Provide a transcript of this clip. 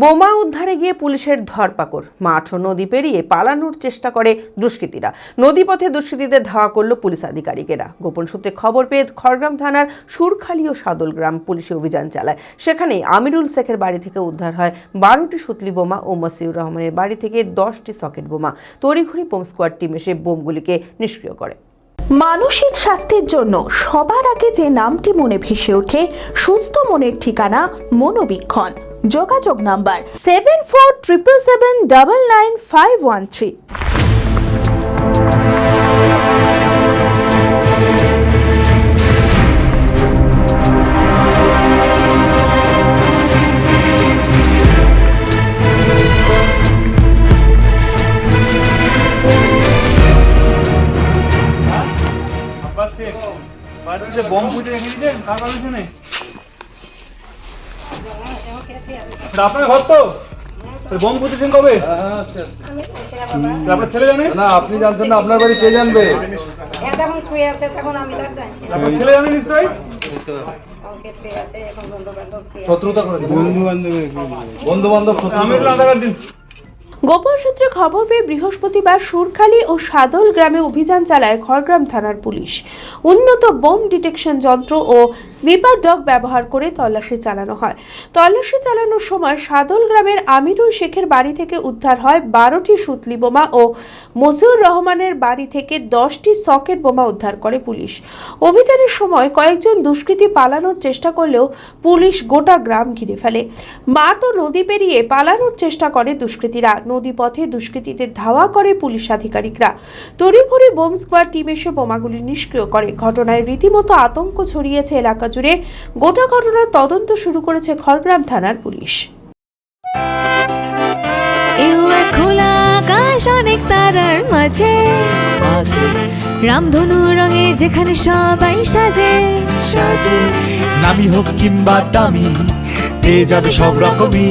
বোমা উদ্ধারে গিয়ে পুলিশের ধরপাকড়। মাঠ ও নদী পেরিয়ে পালানোর চেষ্টা করে দুষ্কৃতীরা। নদীপথে দুষ্কৃতীদের ধাওয়া করল পুলিশ আধিকারিকেরা। গোপন সূত্রে খবর পেয়ে খড়গ্রাম থানার সুরখালী ও সাদলগ্রাম পুলিশে অভিযান চালায়। সেখানেই আমিরুল শেখের বাড়ি থেকে উদ্ধার হয় বারোটি সুতলি বোমা ও মসিউর রহমানের বাড়ি থেকে দশটি সকেট বোমা। তড়িঘড়ি বোম স্কোয়াড টিম এসে বোমগুলিকে নিষ্ক্রিয় করে। মানসিক স্বাস্থ্যের জন্য সবার আগে যে নামটি মনে ভেসে ওঠে, সুস্থ মনের ঠিকানা মনোবীক্ষণ। যোগাযোগ number seven four triple seven double nine five one three পুজো রেখে দিয়েছেন আপনার ঘর তো? বোম কবে? আপনার ছেলে জানে? না আপনি জানতেন না আপনার বাড়ি কে জানবে? এ শুয়ে আছে তখন আমি তার জানি। আপনার ছেলে জানে নিশ্চয়ই? শত্রুতা করেছে। বন্ধু বান্ধব বন্ধু বান্ধব আমি দিন। গোপন সূত্রে খবর পেয়ে বৃহস্পতিবার সুরখালী ও সাদল গ্রামে অভিযান চালায় খড়গ্রাম থানার পুলিশ। উন্নত বোম ডিটেকশন যন্ত্র ও স্নিপার ডগ ব্যবহার করে তল্লাশি চালানো হয়। তল্লাশি চালানোর সময় সাদল গ্রামের আমিরুল শেখের বাড়ি থেকে উদ্ধার হয় বারোটি সুতলি বোমা ও মসিউর রহমানের বাড়ি থেকে দশটি সকেট বোমা উদ্ধার করে পুলিশ। অভিযানের সময় কয়েকজন দুষ্কৃতী পালানোর চেষ্টা করলেও পুলিশ গোটা গ্রাম ঘিরে ফেলে। মাঠ ও নদী পেরিয়ে পালানোর চেষ্টা করে দুষ্কৃতীরা। নদীপথে দুষ্কৃতীদের ধাওয়া করে পুলিশ আধিকারিকরা। তড়িঘড়ি বোম স্কোয়াড টিম এসে বোমাগুলি নিষ্ক্রিয় করে। ঘটনায় রীতিমতো আতঙ্ক ছড়িয়েছে এলাকা জুড়ে। গোটা ঘটনার তদন্ত শুরু করেছে খড়গ্রাম থানার পুলিশ। খোলা আকাশ অনেক তারার মাঝে। রামধনু রঙে যেখানে সবাই সাজে। সাজে। নামি হোক কিংবা দামি পেয়ে যাবে সব রকমই।